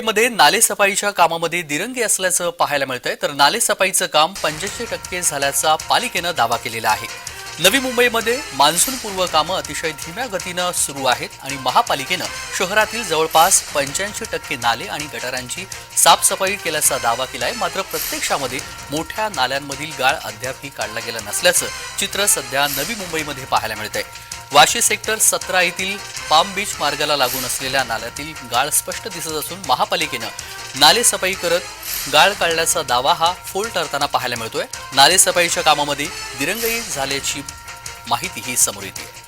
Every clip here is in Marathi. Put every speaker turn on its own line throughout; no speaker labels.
मध्ये नालेसफाईच्या कामामध्ये दिरंगी असल्याचं पाहायला मिळतंय. तर नालेसफाईचं काम पंच्याऐंशी टक्के झाल्याचा पालिकेनं दावा केलेला आहे. नवी मुंबईमध्ये मान्सूनपूर्व कामं अतिशय धीम्या गतीनं सुरू आहेत आणि महापालिकेनं शहरातील जवळपास पंच्याऐंशी टक्के नाले आणि गटारांची साफसफाई केल्याचा दावा केला आहे मात्र प्रत्यक्षामध्ये मोठ्या नाल्यांमधील गाळ अद्यापही काढला गेला नसल्याचं चित्र सध्या नवी मुंबईमध्ये पाहायला मिळतंय. वाशी सेक्टर सतरा येथील पाम बीच मार्गाला लागून असलेल्या नाल्यातील गाळ स्पष्ट दिसत असून महापालिकेनं नालेसफाई करत गाळ काढण्याचा दावा हा फोल ठरताना पाहायला मिळतोय. नालेसफाईच्या कामामध्ये दिरंगाई झाल्याची माहिती ही समोर येते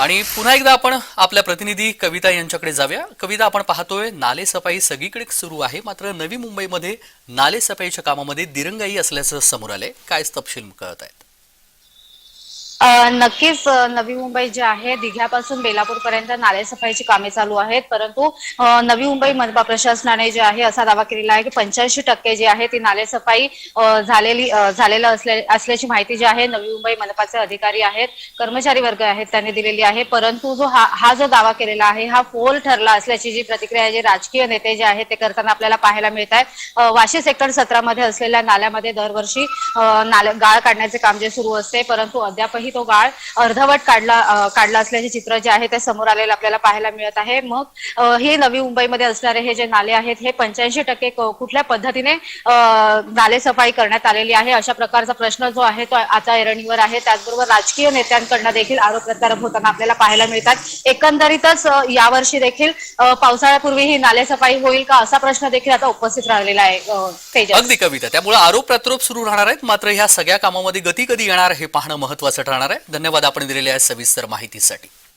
आणि पुन्हा एकदा आपण आपल्या प्रतिनिधी कविता यांच्याकडे जाऊया. कविता आपण पाहतोय नालेसफाई सगळीकडे सुरू आहे. मात्र नवी मुंबईमध्ये नालेसफाईच्या कामामध्ये दिरंगाई असल्याचं समोर आलंय. काय तपशील कळत आहेत?
नक्कीच नवी मुंबई जे आहे दिघ्यापासून बेलापूर पर्यंत नालेसफाईची कामे चालू आहेत. परंतु नवी मुंबई मनपा प्रशासनाने जे आहे असा दावा केलेला आहे की पंच्याऐंशी टक्के जे आहे ती नालेसफाई सफाई झालेली झालेलं असल्या असल्याची माहिती जी आहे नवी मुंबई मनपाचे अधिकारी आहेत कर्मचारी वर्ग आहेत त्यांनी दिलेली आहे. परंतु जो हा हा जो दावा केलेला आहे हा फोल ठरला असल्याची जी प्रतिक्रिया जे राजकीय नेते जे आहेत ते करताना आपल्याला पाहायला मिळत आहे. वाशी सेक्टर सतरामध्ये असलेल्या नाल्यामध्ये दरवर्षी नाल्या गाळ काढण्याचे काम जे सुरू असते परंतु अद्यापही तो गाळ अर्धवट काढला काढला असल्याचे चित्र जे आहे ते समोर आलेलं आपल्याला पाहायला मिळत आहे. मग हे नवी मुंबईमध्ये असणारे हे जे नाले आहेत हे पंच्याऐंशी टक्के कुठल्या पद्धतीने नाले सफाई करण्यात आलेली आहे? अशा प्रकारचा प्रश्न जो आहे तो आता ऐरणीवर आहे. त्याचबरोबर राजकीय नेत्यांकडनं देखील आरोप प्रत्यारोप होताना आपल्याला पाहायला मिळतात. एकंदरीतच यावर्षी देखील पावसाळ्यापूर्वी ही नाले सफाई होईल का? असा प्रश्न देखील आता उपस्थित राहिलेला आहे
अगदी कविता. त्यामुळे आरोप प्रत्यारोप सुरू राहणार आहेत. मात्र ह्या सगळ्या कामामध्ये गती कधी येणार हे पाहणं महत्वाचं ठरणार आहे. धन्यवाद आपण दिलेल्या सविस्तर माहितीसाठी.